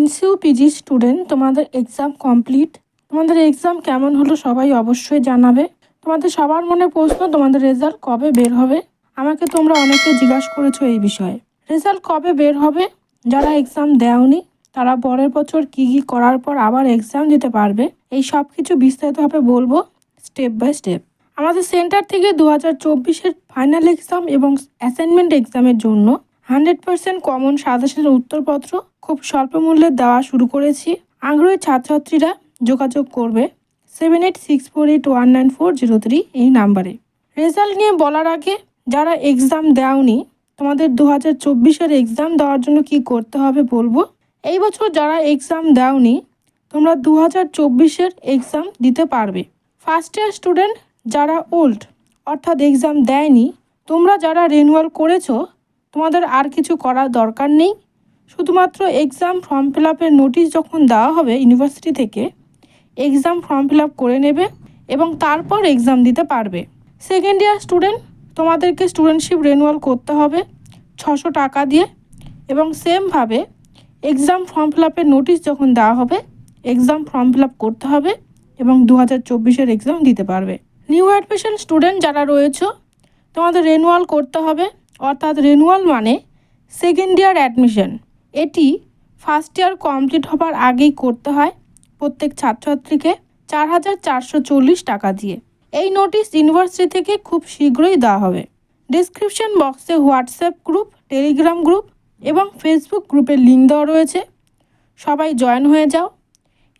এনসিউ PG student তোমাদের exam complete তোমাদের exam কেমন হলো সবাই অবশ্যই জানাবে। তোমাদের সবার মনে প্রশ্ন, তোমাদের রেজাল্ট কবে বের হবে? আমাকে তোমরা অনেকে জিজ্ঞাসা করেছ এই বিষয়ে। রেজাল্ট কবে বের হবে? যারা এক্সাম দেওনি, তারা পরের বছর কী কী করার পর আবার এক্সাম দিতে পারবে। এই সব কিছু বিস্তারিতভাবে বলব স্টেপ বাই স্টেপ আমাদের সেন্টার থেকে দু হাজার ফাইনাল এক্সাম এবং অ্যাসাইনমেন্ট এক্সামের জন্য হান্ড্রেড পার্সেন্ট কমন সাজেশনের উত্তরপত্র খুব স্বল্প মূল্যে দেওয়া শুরু করেছি। আগ্রহী ছাত্রছাত্রীরা যোগাযোগ করবে seven eight six four eight one nine four zero three এই নাম্বারে। রেজাল্ট নিয়ে বলার আগে যারা এক্সাম দেওনি, তোমাদের দু হাজার চব্বিশের এক্সাম দেওয়ার জন্য কি করতে হবে বলব? এই বছর যারা এক্সাম দেওনি, তোমরা দু হাজার চব্বিশের এক্সাম দিতে পারবে। ফার্স্ট ইয়ার স্টুডেন্ট যারা ওল্ড অর্থাৎ এক্সাম দেয়নি, তোমরা যারা রেনুয়াল করেছ তোমাদের আর কিছু করার দরকার নেই। শুধুমাত্র এক্সাম ফর্ম ফিল আপের নোটিশ যখন দেওয়া হবে ইউনিভার্সিটি থেকে এক্সাম ফর্ম ফিল আপ করে নেবে এবং তারপর এক্সাম দিতে পারবে। সেকেন্ড ইয়ার স্টুডেন্ট তোমাদেরকে স্টুডেন্টশিপ রেনুয়াল করতে হবে ছশো টাকা দিয়ে এবং সেমভাবে এক্সাম ফর্ম ফিল আপের নোটিশ যখন দেওয়া হবে এক্সাম ফর্ম ফিল আপ করতে হবে এবং দু হাজার চব্বিশের এক্সাম দিতে পারবে। নিউ অ্যাডমিশন স্টুডেন্ট যারা রয়েছে, তোমাদের রেনুয়াল করতে হবে। অর্থাৎ রেনুয়াল মানে সেকেন্ড ইয়ার অ্যাডমিশন এটি ফার্স্ট ইয়ার কমপ্লিট হবার আগেই করতে হয় প্রত্যেক ছাত্রছাত্রীকে চার হাজার চারশো চল্লিশ টাকা দিয়ে। এই নোটিশ ইউনিভার্সিটি থেকে খুব শীঘ্রই দেওয়া হবে। ডিসক্রিপশন বক্সে হোয়াটসঅ্যাপ গ্রুপ টেলিগ্রাম গ্রুপ এবং ফেসবুক গ্রুপের লিঙ্ক দেওয়া রয়েছে। সবাই জয়েন হয়ে যাও।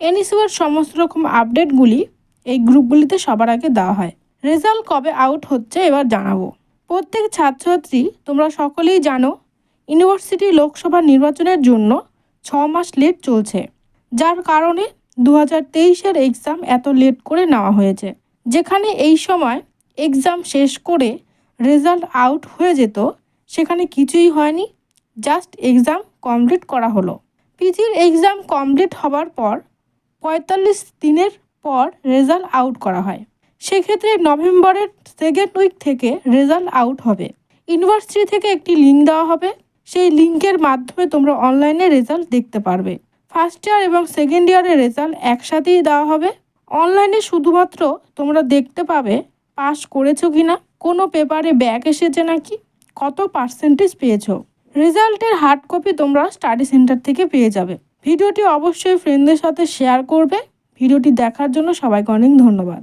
এনইসিউয়ের সমস্ত রকম আপডেটগুলি এই গ্রুপগুলিতে সবার আগে দেওয়া হয়। রেজাল্ট কবে আউট হচ্ছে এবার জানাব। প্রত্যেক ছাত্রছাত্রী তোমরা সকলেই জানো, ইউনিভার্সিটি লোকসভা নির্বাচনের জন্য ছ মাস লেট চলছে। যার কারণে দু হাজার তেইশের এক্সাম এত লেট করে নেওয়া হয়েছে। যেখানে এই সময় এক্সাম শেষ করে রেজাল্ট আউট হয়ে যেত, সেখানে কিছুই হয়নি জাস্ট এক্সাম কমপ্লিট করা হলো। পিজির এক্সাম কমপ্লিট হবার পর পঁয়তাল্লিশ দিনের পর রেজাল্ট আউট করা হয়। সেক্ষেত্রে নভেম্বরের সেকেন্ড উইক থেকে রেজাল্ট আউট হবে। ইউনিভার্সিটি থেকে একটি লিঙ্ক দেওয়া হবে। সেই লিঙ্কের মাধ্যমে তোমরা অনলাইনে রেজাল্ট দেখতে পারবে। ফার্স্ট ইয়ার এবং সেকেন্ড ইয়ারের রেজাল্ট একসাথেই দেওয়া হবে। অনলাইনে শুধুমাত্র তোমরা দেখতে পাবে পাস করেছ কি না কোনো পেপারে ব্যাক এসেছে নাকি, কত পার্সেন্টেজ পেয়েছ। রেজাল্টের হার্ড কপি তোমরা স্টাডি সেন্টার থেকে পেয়ে যাবে। ভিডিওটি অবশ্যই ফ্রেন্ডদের সাথে শেয়ার করবে। ভিডিওটি দেখার জন্য সবাইকে অনেক ধন্যবাদ।